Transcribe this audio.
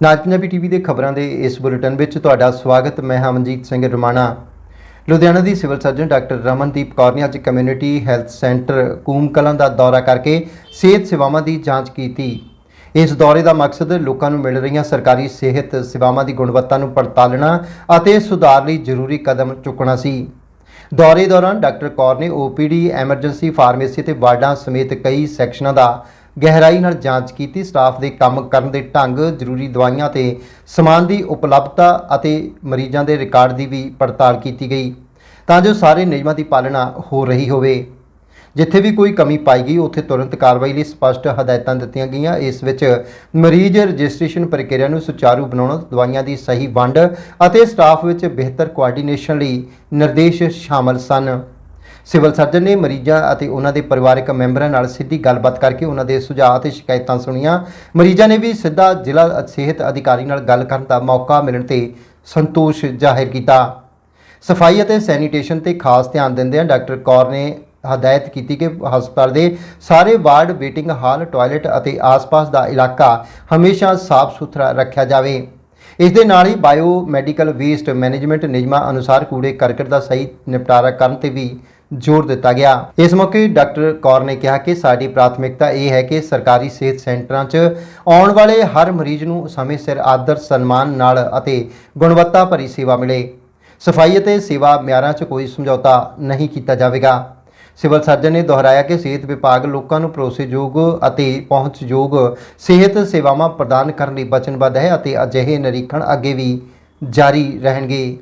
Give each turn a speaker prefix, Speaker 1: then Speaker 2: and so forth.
Speaker 1: ਨਾਜ Punjabi TV ਦੇ ਖਬਰਾਂ ਦੇ ਇਸ ਬੁਲੇਟਿਨ ਵਿੱਚ ਤੁਹਾਡਾ ਸਵਾਗਤ, ਮੈਂ ਹਾਂ ਸਿੰਘ ਰਮਾਣਾ। ਲੁਧਿਆਣਾ ਦੀ civil surgeon doctor Ramandeep Kaur ਨੇ ਅੱਜ ਕਮਿਊਨਿਟੀ ਹੈਲਥ ਸੈਂਟਰ ਕੂਮਕਲਾਂ ਦਾ ਦੌਰਾ ਕਰਕੇ ਸਿਹਤ ਸੇਵਾਵਾਂ ਦੀ ਜਾਂਚ ਕੀਤੀ। ਇਸ ਦੌਰੇ ਦਾ ਮਕਸਦ ਲੋਕਾਂ ਨੂੰ ਮਿਲ ਰਹੀਆਂ ਸਰਕਾਰੀ ਸਿਹਤ ਸੇਵਾਵਾਂ ਦੀ ਗੁਣਵੱਤਾ ਨੂੰ ਪੜਤਾਲਣਾ ਅਤੇ ਸੁਧਾਰ ਲਈ ਜ਼ਰੂਰੀ ਕਦਮ ਚੁੱਕਣਾ ਸੀ। ਦੌਰੇ ਦੌਰਾਨ ਡਾਕਟਰ ਕੌਰ ਨੇ ਓਪੀਡੀ ਐਮਰਜੈਂਸੀ ਫਾਰਮੇਸੀ ਤੇ ਵਾਰਡਾਂ ਸਮੇਤ ਕਈ ਸੈਕਸ਼ਨਾਂ ਦਾ ਗਹਿਰਾਈ ਨਾਲ ਜਾਂਚ ਕੀਤੀ, ਸਟਾਫ ਦੇ ਕੰਮ ਕਰਨ ਦੇ ਢੰਗ, ਜ਼ਰੂਰੀ ਦਵਾਈਆਂ ਤੇ ਸਮਾਨ ਦੀ ਉਪਲਬਧਤਾ ਅਤੇ ਮਰੀਜ਼ਾਂ ਦੇ ਰਿਕਾਰਡ ਦੀ ਵੀ ਪੜਤਾਲ ਕੀਤੀ ਗਈ। ਤਾਂ ਜੋ ਸਾਰੇ ਨਿਯਮਾਂ ਦੀ ਪਾਲਣਾ ਹੋ ਰਹੀ ਹੋਵੇ। ਜਿੱਥੇ ਵੀ ਕੋਈ ਕਮੀ ਪਾਈ ਗਈ, ਉੱਥੇ ਤੁਰੰਤ ਕਾਰਵਾਈ ਲਈ ਸਪਸ਼ਟ ਹਦਾਇਤਾਂ ਦਿੱਤੀਆਂ ਗਈਆਂ। ਇਸ ਵਿੱਚ ਮਰੀਜ਼ ਰਜਿਸਟ੍ਰੇਸ਼ਨ ਪ੍ਰਕਿਰਿਆ ਨੂੰ ਸੁਚਾਰੂ ਬਣਾਉਣ, ਦਵਾਈਆਂ ਦੀ ਸਹੀ ਵੰਡ ਅਤੇ ਸਟਾਫ ਵਿੱਚ ਬਿਹਤਰ ਕੋਆਰਡੀਨੇਸ਼ਨ ਲਈ ਨਿਰਦੇਸ਼ ਸ਼ਾਮਲ ਸਨ। ਸਿਵਲ ਸਰਜਨ ਨੇ ਮਰੀਜ਼ਾਂ ਅਤੇ ਉਹਨਾਂ ਦੇ ਪਰਿਵਾਰਕ ਮੈਂਬਰਾਂ ਨਾਲ ਸਿੱਧੀ ਗੱਲਬਾਤ ਕਰਕੇ ਉਹਨਾਂ ਦੇ ਸੁਝਾਅ ਅਤੇ ਸ਼ਿਕਾਇਤਾਂ ਸੁਣੀਆਂ। ਮਰੀਜ਼ਾਂ ਨੇ ਵੀ ਸਿੱਧਾ ਜ਼ਿਲ੍ਹਾ ਸਿਹਤ ਅਧਿਕਾਰੀ ਨਾਲ ਗੱਲ ਕਰਨ ਦਾ ਮੌਕਾ ਮਿਲਣ ਤੇ ਸੰਤੋਸ਼ ਜ਼ਾਹਿਰ ਕੀਤਾ। ਸਫ਼ਾਈ ਅਤੇ ਸੈਨੀਟੇਸ਼ਨ ਤੇ ਖਾਸ ਧਿਆਨ ਦਿੰਦਿਆਂ ਡਾਕਟਰ ਕੌਰ ਨੇ ਹਦਾਇਤ ਕੀਤੀ ਕਿ ਹਸਪਤਾਲ ਦੇ ਸਾਰੇ ਵਾਰਡ, ਵੇਟਿੰਗ ਹਾਲ, ਟਾਇਲਟ ਅਤੇ ਆਸ-ਪਾਸ ਦਾ ਇਲਾਕਾ ਹਮੇਸ਼ਾ ਸਾਫ਼ ਸੁਥਰਾ ਰੱਖਿਆ ਜਾਵੇ। ਇਸ ਦੇ ਨਾਲ ਹੀ ਬਾਇਓ ਮੈਡੀਕਲ ਵੇਸਟ ਮੈਨੇਜਮੈਂਟ ਨਿਯਮਾਂ ਅਨੁਸਾਰ ਕੂੜੇ ਕਰਕਟ ਦਾ ਸਹੀ ਨਿਪਟਾਰਾ ਕਰਨ ਤੇ ਵੀ ਜ਼ੋਰ ਦਿੱਤਾ ਗਿਆ। ਇਸ ਮੌਕੇ ਡਾਕਟਰ ਕੌਰ ਨੇ ਕਿਹਾ ਕਿ ਸਾਡੀ ਪ੍ਰਾਥਮਿਕਤਾ ਇਹ ਹੈ ਕਿ ਸਰਕਾਰੀ ਸਿਹਤ ਸੈਂਟਰਾਂ 'ਚ ਆਉਣ ਵਾਲੇ ਹਰ ਮਰੀਜ਼ ਨੂੰ ਸਮੇਂ ਸਿਰ ਆਦਰ, ਸਨਮਾਨ ਨਾਲ ਅਤੇ ਗੁਣਵੱਤਾ ਭਰੀ ਸੇਵਾ ਮਿਲੇ। ਸਫ਼ਾਈ ਅਤੇ ਸੇਵਾ ਮਿਆਰਾਂ 'ਚ ਕੋਈ ਸਮਝੌਤਾ ਨਹੀਂ ਕੀਤਾ ਜਾਵੇਗਾ। ਸਿਵਲ ਸਰਜਨ ਨੇ ਦੁਹਰਾਇਆ ਕਿ ਸਿਹਤ ਵਿਭਾਗ ਲੋਕਾਂ ਨੂੰ ਭਰੋਸੇਯੋਗ ਅਤੇ ਪਹੁੰਚਯੋਗ ਸਿਹਤ ਸੇਵਾਵਾਂ ਪ੍ਰਦਾਨ ਕਰਨ ਲਈ ਵਚਨਬੱਧ ਹੈ ਅਤੇ ਅਜਿਹੇ ਨਿਰੀਖਣ ਅੱਗੇ ਵੀ ਜਾਰੀ ਰਹਿਣਗੇ।